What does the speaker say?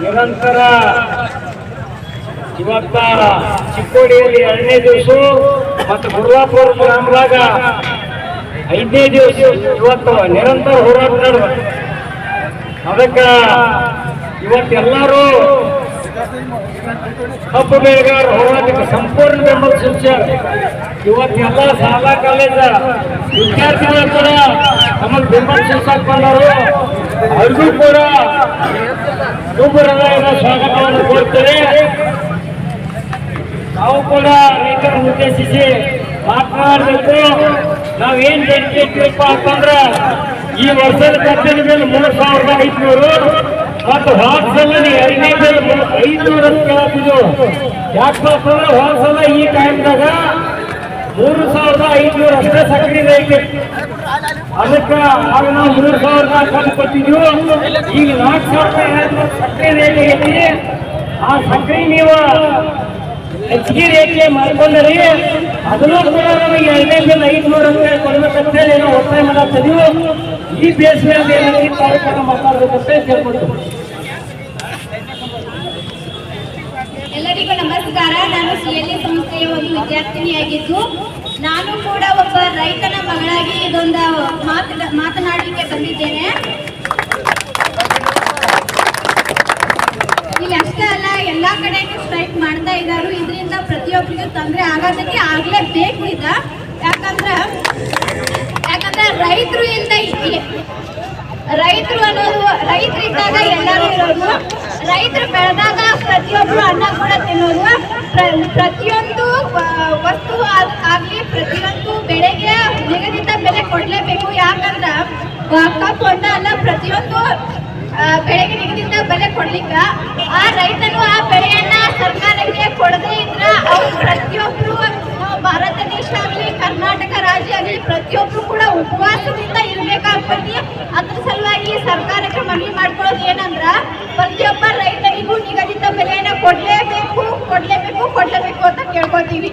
ನಿರಂತರ ಇವತ್ತ ಚಿಕ್ಕೋಡಿಯಲ್ಲಿ ಎರಡನೇ ದಿವಸ ಮತ್ತು ಗುರುವಾಪುರ ಗ್ರಾಮದಾಗ ಐದನೇ ದಿವಸ ಇವತ್ತು ನಿರಂತರ ಹೋರಾಟ ನಡೆದ. ಅದಕ್ಕೆ ಇವತ್ತೆಲ್ಲರೂ ಕಬ್ಬು ಬೆಳೆಗಾರರ ಹೋರಾಟಕ್ಕೆ ಸಂಪೂರ್ಣ ಬೆಂಬಲ ಸೂಚಿಸ್ಯಾರ ಇವತ್ತೆಲ್ಲ ಶಾಲಾ ಕಾಲೇಜ ವಿದ್ಯಾರ್ಥಿಗಳ ಕೂಡ ನಮಗೆ ಬೆಂಬಲ ಸೂಚಿಸಕ್ ಬಂದವರು. ಅವ್ರಿಗೂ ಕೂಡ ತುಂಬ ಸ್ವಾಗತವನ್ನು ಕೋರ್ತೇವೆ ನಾವು ಕೂಡ ರೈತರನ್ನು ಉದ್ದೇಶಿಸಿ ಮಾತನಾಡಬೇಕು. ನಾವೇನ್ ಬೇಡಿಕೆ ಇಟ್ಟಿವಪ್ಪ ಅಂತಂದ್ರ, ಈ ವರ್ಷದ ಕಟ್ಟಿನ ಮೇಲೆ ಮೂರು ಸಾವಿರದ ಐದುನೂರು. ಮತ್ತು ವಾಟ್ಸಲ್ಲ ಅಂತ ಕೇಳತ್ತಿದ್ವು ಯಾಕಪ್ಪ ಅಂತಂದ್ರೆ ವಾಟ್ಸಲ್ಲ ಈ ಟೈಮ್ದಾಗ ಮೂರು ಸಾವಿರದ ಐದ್ನೂರ ಅಷ್ಟೇ ಸಕ್ಕರೆ ಐತೆ ಅದಕ್ಕೆ ಆಗ ನಾವು ಮೂರು ಸಾವಿರದ ನಾಲ್ಕು ಕೊಟ್ಟಿದ್ವು. ಈಗ ನಾಲ್ಕು ಸಾವಿರದ ಸಕ್ರಿ ರೇಟ್ ಐತಿ. ಆ ಸಕ್ರಿ ನೀವು ಹೆಚ್ಚಿಗೆ ರೇಟ್ಗೆ ಮಾಡ್ಕೊಂಡ್ರಿ ಅದನ್ನು ಕೂಡ ನಮಗೆ ಎರಡನೇ ಬಿಲ್ ಐದುನೂರು ರೂಪಾಯಿ ಕೊಡ್ಬೇಕಂತ ಹೇಳಿ ನಾವು ಒತ್ತಾಯ ಮಾಡ್ತೀವಿ ಈ ಬೇಸ್ ಮೇಲೆ ಏನಾಗಿ ಕಾರ್ಯಕ್ರಮ ಮಾತಾಡ್ಬೇಕಂತ ಕೇಳ್ಕೊಳ್ತೀವಿ ಎಲ್ಲರಿಗೂ ನಮಸ್ಕಾರ. ನಾನು ಸಿ ಎಲ್ ಇ ಸಂಸ್ಥೆಯ ಒಂದು ವಿದ್ಯಾರ್ಥಿನಿಯಾಗಿದ್ದು, ನಾನು ಕೂಡ ಒಬ್ಬ ರೈತನ ಮಗಳಾಗಿ ಇದೊಂದು ಮಾತು ಮಾತನಾಡಲಿಕ್ಕೆ ಬಂದಿದ್ದೇನೆ. ಇಲ್ಲಿ ಅಷ್ಟೇ ಅಲ್ಲ, ಎಲ್ಲಾ ಕಡೆ ಸ್ಟ್ರೈಕ್ ಮಾಡ್ತಾ ಇದ್ದಾರೆ ಇದರಿಂದ ಪ್ರತಿಯೊಬ್ಬರಿಗೂ ತೊಂದರೆ ಆಗೋದಕ್ಕೆ ಆಗ್ಲೇಬೇಕು ಇದ ಯಾಕಂದ್ರ, ಯಾಕಂದ್ರೆ ರೈತರು ಇಂದ ರೈತರು ಅನ್ನೋದು ರೈತರಿದ್ದಾಗ ಎಲ್ಲರೂ ಇರೋದು, ರೈತರು ಬೆಳೆದಾಗ ಪ್ರತಿಯೊಬ್ಬರು ಪ್ರತಿಯೊಂದು ವಸ್ತು ಆಗಲಿ ಪ್ರತಿಯೊಂದು ಬೆಳೆಗೆ ನಿಗದಿತ ಬೆಲೆ ಕೊಡಲೇಬೇಕು. ಯಾಕಂದ್ರೆ ಅನ್ನ ಅಲ್ಲ ಪ್ರತಿಯೊಂದು ಬೆಳೆಗೆ ನಿಗದಿತ ಬೆಲೆ ಕೊಡ್ಲಿಕ್ಕ. ಆ ರೈತನು ಆ ಬೆಳೆಯನ್ನ ಸರ್ಕಾರಕ್ಕೆ ಕೊಡದೇ ಇದ್ರ ಅವ್ರು ಪ್ರತಿಯೊಬ್ರು ಭಾರತ ದೇಶ ಆಗಲಿ, ಕರ್ನಾಟಕ ರಾಜ್ಯ ಆಗಲಿ ಪ್ರತಿಯೊಬ್ರು ಕೂಡ ಉಪವಾಸದಿಂದ ಇರ್ಬೇಕಾಗ್ತದೆ ಅದ್ರ ಸಲುವಾಗಿ ಸರ್ಕಾರಕ್ಕೆ ಮನವಿ ಮಾಡ್ಕೊಳ್ಳೋದು ಏನಂದ್ರ ಪ್ರತಿಯೊಬ್ಬ ರೈತನಿಗೂ ನಿಗದಿತ ಬೆಲೆಯನ್ನ ಕೊಡ್ಲೇಬೇಕು ಕೊಡ್ಲೇಬೇಕು ಕೊಡ್ಲೇಬೇಕು ಅಂತ ಕೇಳ್ಕೊತೀವಿ